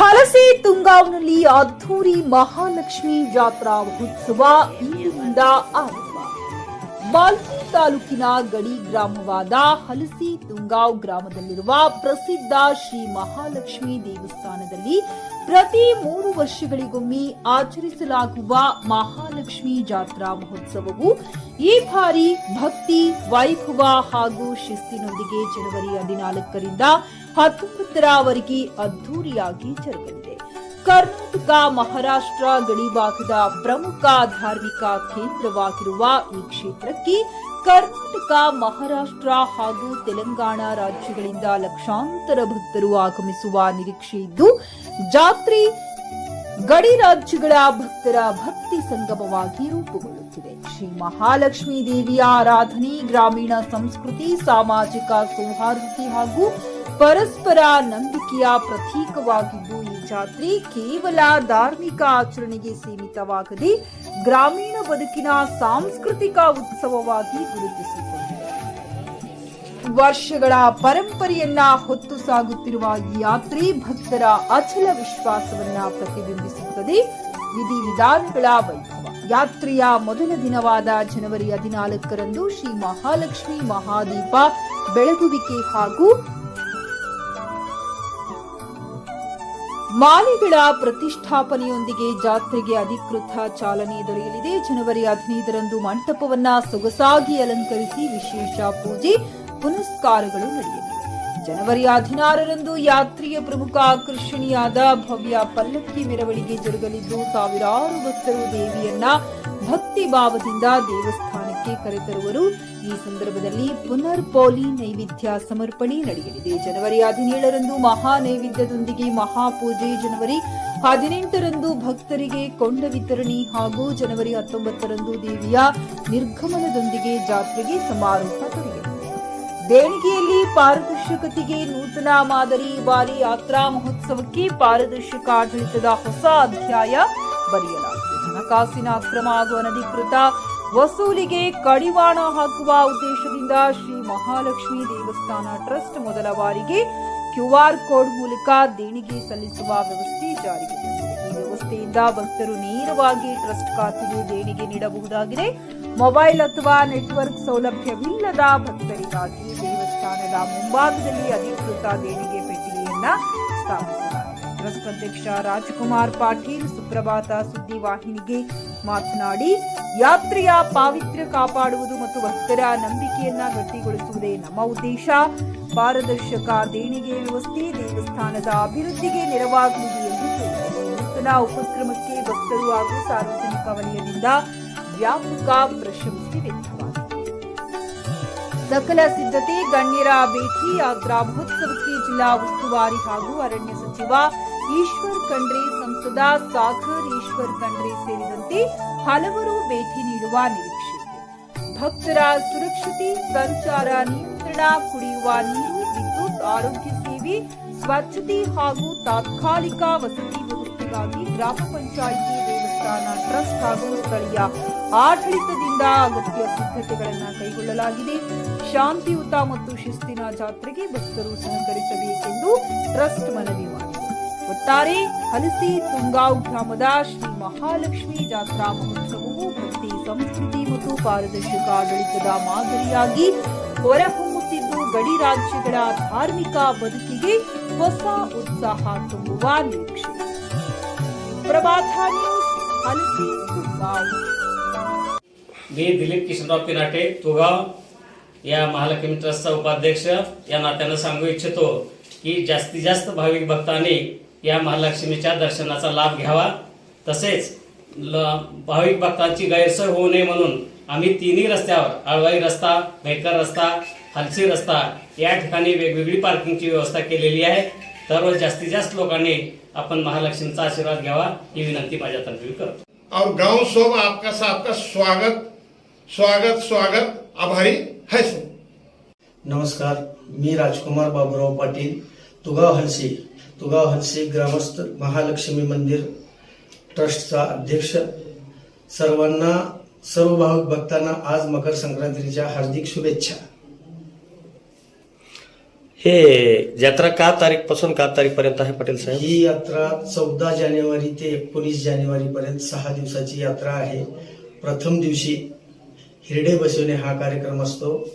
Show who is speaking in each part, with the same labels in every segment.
Speaker 1: ಹಲಸೆ ತುಂಗಾವ್ನಲ್ಲಿ ಅದ್ಧೂರಿ, ಮಹಾಲಕ್ಷ್ಮಿ ಜಾತ್ರಾ ಮಹೋತ್ಸವ ಇಂದಿನಿಂದ ಆರಂಭ. ಬಾಲ್ಕಿ ತಾಲೂಕಿನ ಗಡಿ ಗ್ರಾಮವಾದ ಹಲಸಿ, ತುಂಗಾವ್ ಗ್ರಾಮದಲ್ಲಿರುವ ಪ್ರಸಿದ್ಧ ಶ್ರೀ ಮಹಾಲಕ್ಷ್ಮಿ ದೇವಸ್ಥಾನದಲ್ಲಿ ಪ್ರತಿ ಮೂರು ವರ್ಷಗಳಿಗೊಮ್ಮೆ ಆಚರಿಸಲಾಗುವ ಮಹಾಲಕ್ಷ್ಮಿ ಜಾತ್ರಾ ಮಹೋತ್ಸವವು ಈ ಬಾರಿ ಭಕ್ತಿ, ವೈಭವ ಹಾಗೂ ಶಿಸ್ತಿನೊಂದಿಗೆ ಜನವರಿ ಹದಿನಾಲ್ಕರಿಂದ ಹತ್ತೊಂಬತ್ತರವರೆಗೆ ಅದ್ದೂರಿಯಾಗಿ ಜರುಗಲಿದೆ. ಕರ್ನಾಟಕ ಮಹಾರಾಷ್ಟ್ರ ಗಡಿಭಾಗದ ಪ್ರಮುಖ ಧಾರ್ಮಿಕ ಕೇಂದ್ರವಾಗಿರುವ ಈ ಕ್ಷೇತ್ರಕ್ಕೆ ಕರ್ನಾಟಕ, ಮಹಾರಾಷ್ಟ್ರ ಹಾಗೂ ತೆಲಂಗಾಣ ರಾಜ್ಯಗಳಿಂದ ಲಕ್ಷಾಂತರ ಭಕ್ತರು ಆಗಮಿಸುವ ನಿರೀಕ್ಷೆ ಇದ್ದು, ಜಾತ್ರೆ ಗಡಿ ರಾಜ್ಯಗಳ ಭಕ್ತರ ಭಕ್ತಿ ಸಂಗಮವಾಗಿ ರೂಪುಗೊಳ್ಳುತ್ತಿದೆ. ಶ್ರೀ ಮಹಾಲಕ್ಷ್ಮೀ ದೇವಿಯ ಆರಾಧನೆ, ಗ್ರಾಮೀಣ ಸಂಸ್ಕೃತಿ, ಸಾಮಾಜಿಕ ಸೌಹಾರ್ದತೆ ಹಾಗೂ ಪರಸ್ಪರ ನಂಬಿಕೆಯ ಪ್ರತೀಕವಾಗಿದ್ದು, ಈ ಜಾತ್ರೆ ಕೇವಲ ಧಾರ್ಮಿಕ ಆಚರಣೆಗೆ ಸೀಮಿತವಾಗದೆ ಗ್ರಾಮೀಣ ಬದುಕಿನ ಸಾಂಸ್ಕೃತಿಕ ಉತ್ಸವವಾಗಿ ಗುರುತಿಸಿಕೊಂಡಿದೆ. ವರ್ಷಗಳ ಪರಂಪರೆಯನ್ನ ಹೊತ್ತು ಸಾಗುತ್ತಿರುವ ಈ ಯಾತ್ರೆ ಭಕ್ತರ ಅಚಲ ವಿಶ್ವಾಸವನ್ನ ಪ್ರತಿಬಿಂಬಿಸುತ್ತದೆ. ವಿಧಿವಿಧಾನಗಳ ವೈಭವ. ಯಾತ್ರೆಯ ಮೊದಲ ದಿನವಾದ ಜನವರಿ ಹದಿನಾಲ್ಕರಂದು ಶ್ರೀ ಮಹಾಲಕ್ಷ್ಮಿ ಮಹಾದೀಪ ಬೆಳಗುವಿಕೆ ಹಾಗೂ ಮಾಲೆಗಳ ಪ್ರತಿಷ್ಠಾಪನೆಯೊಂದಿಗೆ ಜಾತ್ರೆಗೆ ಅಧಿಕೃತ ಚಾಲನೆ ದೊರೆಯಲಿದೆ. ಜನವರಿ ಹದಿನೈದರಂದು ಮಂಟಪವನ್ನ ಸೊಗಸಾಗಿ ಅಲಂಕರಿಸಿ ವಿಶೇಷ ಪೂಜೆ, ಪುನಸ್ಕಾರಗಳು ನಡೆಯಲಿವೆ. ಜನವರಿ ಹದಿನಾರರಂದು ಯಾತ್ರೆಯ ಪ್ರಮುಖ ಆಕರ್ಷಣೆಯಾದ ಭವ್ಯ ಪಲ್ಲಕ್ಕಿ ಮೆರವಣಿಗೆ ಜರುಗಲಿದ್ದು, ಸಾವಿರಾರು ಭಕ್ತರು ದೇವಿಯನ್ನ ಭಕ್ತಿ ಭಾವದಿಂದ ದೇವಸ್ಥಾನಕ್ಕೆ ಕರೆತರುವರು. ಈ ಸಂದರ್ಭದಲ್ಲಿ ಪುನರ್ ಪೋಲಿ ನೈವೇದ್ಯ ಸಮರ್ಪಣೆ ನಡೆಯಲಿದೆ. ಜನವರಿ ಹದಿನೇಳರಂದು ಮಹಾ ನೈವೇದ್ಯದೊಂದಿಗೆ ಮಹಾಪೂಜೆ ಜನವರಿ ಹದಿನೆಂಟರಂದು ಭಕ್ತರಿಗೆ ಕೊಂಡ ವಿತರಣೆ ಹಾಗೂ ಜನವರಿ ಹತ್ತೊಂಬತ್ತರಂದು ದೇವಿಯ ನಿರ್ಗಮನದೊಂದಿಗೆ ಜಾತ್ರೆಗೆ ಸಮಾರೋಪ ನಡೆಯಲಿದೆ ದೇಣಿಗೆಯಲ್ಲಿ ಪಾರದರ್ಶಕತೆಗೆ ನೂತನ ಮಾದರಿ ಬಾರಿ ಯಾತ್ರಾ ಮಹೋತ್ಸವಕ್ಕೆ ಪಾರದರ್ಶಕ ಆಡಳಿತದ ಹೊಸ ಅಧ್ಯಾಯ ಬರೆಯಲಾಗಿದೆ. ಹಣಕಾಸಿನ ಅಕ್ರಮ ಹಾಗೂ ಅನಧಿಕೃತ ವಸೂಲಿಗೆ ಕಡಿವಾಣ ಹಾಕುವ ಉದ್ದೇಶದಿಂದ ಶ್ರೀ ಮಹಾಲಕ್ಷ್ಮಿ ದೇವಸ್ಥಾನ ಟ್ರಸ್ಟ್ ಮೊದಲ ಬಾರಿಗೆ ಕ್ಯೂಆರ್ ಕೋಡ್ ಮೂಲಕ ದೇಣಿಗೆ ಸಲ್ಲಿಸುವ ವ್ಯವಸ್ಥೆ ಜಾರಿಗೆ ಈ ವ್ಯವಸ್ಥೆಯಿಂದ ಭಕ್ತರು ನೇರವಾಗಿ ಟ್ರಸ್ಟ್ ಖಾತೆಗೆ ದೇಣಿಗೆ ನೀಡಬಹುದಾಗಿದೆ. ಮೊಬೈಲ್ ಅಥವಾ ನೆಟ್ವರ್ಕ್ ಸೌಲಭ್ಯವಿಲ್ಲದ ಭಕ್ತರಿಗಾಗಿ ದೇವಸ್ಥಾನದ ಮುಂಭಾಗದಲ್ಲಿ ಅಧಿಕೃತ ದೇಣಿಗೆ ಪೆಟ್ಟಿಗೆಯನ್ನ ಸ್ಥಾಪಿಸಲಾಗಿದೆ. ಟ್ರಸ್ಟ್ ಅಧ್ಯಕ್ಷ ರಾಜ್ಕುಮಾರ್ ಪಾಟೀಲ್, ಸುಪ್ರಭಾತ ಸುದ್ದಿ ವಾಹಿನಿಗೆ ಮಾತನಾಡಿ, ಯಾತ್ರೆಯ ಪಾವಿತ್ರ್ಯ ಕಾಪಾಡುವುದು ಮತ್ತು ಭಕ್ತರ ನಂಬಿಕೆಯನ್ನ ಗಟ್ಟಿಗೊಳಿಸುವುದೇ ನಮ್ಮ ಉದ್ದೇಶ. ಪಾರದರ್ಶಕ ದೇಣಿಗೆ ವ್ಯವಸ್ಥೆ ದೇವಸ್ಥಾನದ ಅಭಿವೃದ್ಧಿಗೆ ನೆರವಾಗುವುದು ಎಂದು ನೂತನ ಉಪಕ್ರಮಕ್ಕೆ ಭಕ್ತರು ಹಾಗೂ ಸಾರ್ವಜನಿಕ ವಲಯದಿಂದ ವ್ಯಾಪಕ ಪ್ರಶಂಸೆ ವ್ಯಕ್ತವಾಗಿದೆ. ಸಕಲ ಸಿದ್ಧತೆ, ಗಣ್ಯರ ಭೇಟಿ, ಯಾತ್ರಾ ಮಹೋತ್ಸವಕ್ಕೆ ಜಿಲ್ಲಾ ಉಸ್ತುವಾರಿ ಹಾಗೂ ಅರಣ್ಯ ಸಚಿವ ಈಶ್ವರ್ ಖಂಡ್ರೆ ಸಂಸದ ಸಾಗರ್ ಈಶ್ವರ್ ಖಂಡ್ರೆ ಸೇರಿದಂತೆ ಹಲವರು ಭೇಟಿ ನೀಡುವ ನಿರೀಕ್ಷೆ ಭಕ್ತರ ಸುರಕ್ಷತೆ, ಸಂಚಾರ ನಿಯಂತ್ರಣ, ಕುಡಿಯುವ ನೀರು, ವಿದ್ಯುತ್ ಆರೋಗ್ಯ ಸೇವೆ, ಸ್ವಚ್ಛತೆ ಹಾಗೂ ತಾತ್ಕಾಲಿಕ ವಸತಿ ವ್ಯವಸ್ಥೆಗಾಗಿ ಗ್ರಾಮ ಪಂಚಾಯಿತಿ ದೇವಸ್ಥಾನ ಟ್ರಸ್ಟ್ ಹಾಗೂ ಸ್ಥಳೀಯ ಆಡಳಿತದಿಂದ ಅಗತ್ಯ ಸಿದ್ಧತೆಗಳನ್ನು ಕೈಗೊಳ್ಳಲಾಗಿದೆ. ಶಾಂತಿಯುತ ಮತ್ತು ಶಿಸ್ತಿನ ಜಾತ್ರೆಗೆ ಭಕ್ತರು ಸಹಕರಿಸಬೇಕೆಂದು ಟ್ರಸ್ಟ್ ಮನವಿ ಮಾಡಿದೆ. ಒಟ್ಟಾರೆ ಹಲಸಿ ತುಂಗಾವ್ ಗ್ರಾಮದ ಶ್ರೀ ಮಹಾಲಕ್ಷ್ಮಿ ಜಾತ್ರಾ ಮಹೋತ್ಸವವು ಭಕ್ತಿ ಸಂಸ್ಕೃತಿ ಮತ್ತು ಪಾರದರ್ಶಕ ಆಡಳಿತದ ಮಾದರಿಯಾಗಿ ಹೊರಹೊಮ್ಮುತ್ತಿದ್ದು ಗಡಿ ರಾಜ್ಯಗಳ ಧಾರ್ಮಿಕ ಬದುಕಿಗೆ ಹೊಸ ಉತ್ಸಾಹ ತುಂಬುವ ನಿರೀಕ್ಷೆ प्रभात न्यूज हलसी तुगाव
Speaker 2: मी दिलीप किशनराव पिनाटे तुगाव या महालक्ष्मी ट्रस्टचा उपाध्यक्ष या नात्यानं सांगू इच्छितो की जास्तीत जास्त भाविक भक्तांनी या महालक्ष्मीच्या दर्शनाचा लाभ घ्यावा. तसेच ल भाविक भक्तांची गैरसोय होऊ नये म्हणून आम्ही तिन्ही रस्त्यावर आळवाई रस्ता भेकर रस्ता हलसी रस्ता या ठिकाणी वेगवेगळी पार्किंगची व्यवस्था केलेली आहे. तर जास्तीत जास्त लोकांनी आपण महालक्ष्मीचा आशीर्वाद घ्यावा ही विनंती माझ्यातर्फे करतो.
Speaker 3: और गांव सब आपका सबका स्वागत स्वागत स्वागत आभारी है सर।
Speaker 4: नमस्कार मी राजकुमार बाबूराव पाटील तुगाव हलसी. तुगाव हलसी ग्रामस्थ महालक्ष्मी मंदिर ट्रस्टचा अध्यक्ष. सर्वांना सर्व भाविक भक्तांना आज मकर संक्रांतीच्या हार्दिक शुभेच्छा.
Speaker 5: हे जत्रा का तारीखपासून का तारीख पर्यंत आहे पटेल साहेब?
Speaker 4: ही यात्रा चौदा जानेवारी ते एकोणीस जानेवारी पर्यंत सहा दिवसाची यात्रा आहे. प्रथम दिवशी हिरडे बसवणे हा कार्यक्रम असतो.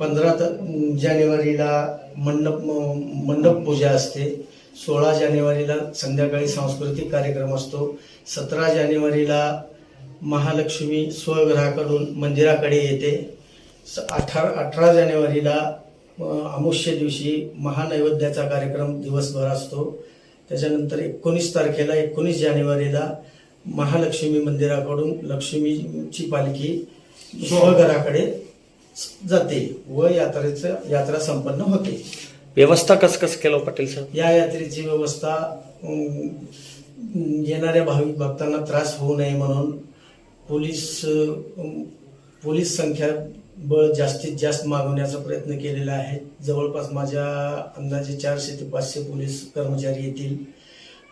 Speaker 4: पंधरा जानेवारीला मंडप मंडप पूजा असते. सोळा जानेवारीला संध्याकाळी सांस्कृतिक कार्यक्रम असतो. सतरा जानेवारीला महालक्ष्मी स्वगृहाकडून मंदिराकडे येते. स- अठरा अठरा जानेवारीला अमुष्य दिवशी महानैवेद्याचा कार्यक्रम दिवसभर असतो. त्याच्यानंतर एकोणीस तारखेला एकोणीस जानेवारीला महालक्ष्मी मंदिराकडून लक्ष्मीची पालखी स्वघराकडे जाते व यात्रेचं यात्रा संपन्न होते.
Speaker 5: व्यवस्था कस कस केलं हो पाटील पटेल
Speaker 4: या यात्रेची व्यवस्था येणाऱ्या भाविक भक्तांना त्रास होऊ नये म्हणून पोलीस पोलीस संख्या बळ जास्तीत जास्त मागवण्याचा प्रयत्न केलेला आहे. जवळपास माझ्या अंदाजे चारशे ते पाचशे पोलीस कर्मचारी येतील.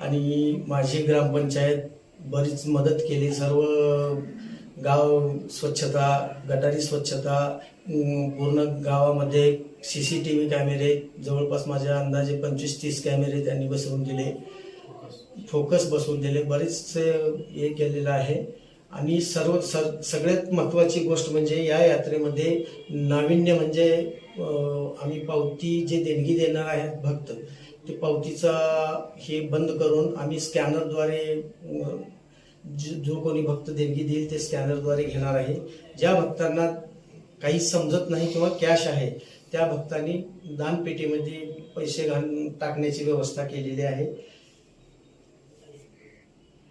Speaker 4: आणि माझी ग्रामपंचायत बरीच मदत केली. सर्व गाव स्वच्छता गटारी स्वच्छता पूर्ण गावामध्ये सी सी टी व्ही कॅमेरे जवळपास माझ्या अंदाजे पंचवीस तीस कॅमेरे त्यांनी बसवून दिले. फोकस बसवून दिले. बरेच हे केलेलं आहे. आणि सर्व सर सगळ्यात महत्त्वाची गोष्ट म्हणजे या यात्रेमध्ये नाविन्य म्हणजे आम्ही पावती जे देणगी देणार आहेत भक्त ते पावतीचा हे बंद करून आम्ही स्कॅनरद्वारे जो कोणी भक्त देणगी देईल ते स्कॅनरद्वारे घेणार आहे. ज्या भक्तांना काही समजत नाही किंवा कॅश आहे त्या भक्तांनी दानपेटीमध्ये पैसे घालून टाकण्याची व्यवस्था केलेली आहे.